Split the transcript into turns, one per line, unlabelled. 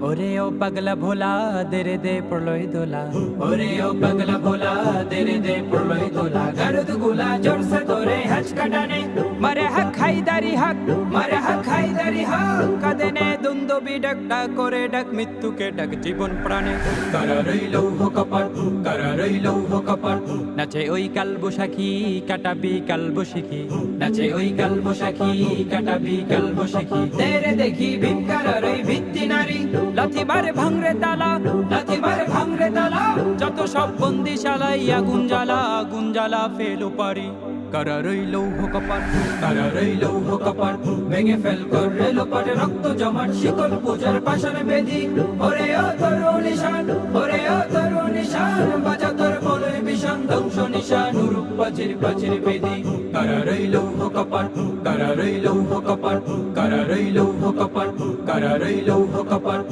ওরে ও পাগলা ভোলা, দেরে দে প্রলয় দোলা।
ওরে ও পাগলা ভোলা, দেরে দে প্রলয় দোলা।
হক হাইদারি হক
মারে হাক হাইদারি হাক
কাদেনে দুন্দবি ডাকটা করে ডাক মৃত্যুকে ডাক জীবন প্রাণে
কারা রইল কপাট কারা রইল কপাট
নাচে ওই কাল বৈশাখী কাটাবি কাল বসিখী
নাচে ওই কাল বসাখী কাটাবি কাল বসাখী তেরে দেখি ভিমকারার ওই ভিত্তি নারী
লাথি মারে ভাঙরে তালা
লাথি মারে ভাঙরে তালা
যত সব বন্দিশালাই আগুন জ্বালা আগুন জ্বালা ফেলো পারি কারা রইল কপাট
কারা রইল কপাট, ভেঙে ফেল করে লোপাট রক্ত জমাট, শিকল পূজার পাশানে বেদি। ওরে ও তরু নিশান, ওরে ও তরু নিশান বাজা তোর বলে বিষান, ধ্বংস নিশান রূপ পাচির পাচির বেদি। কারা রইল কপাট কারা রইল কপাট কারা রইল কপাট কারা রইল কপাট।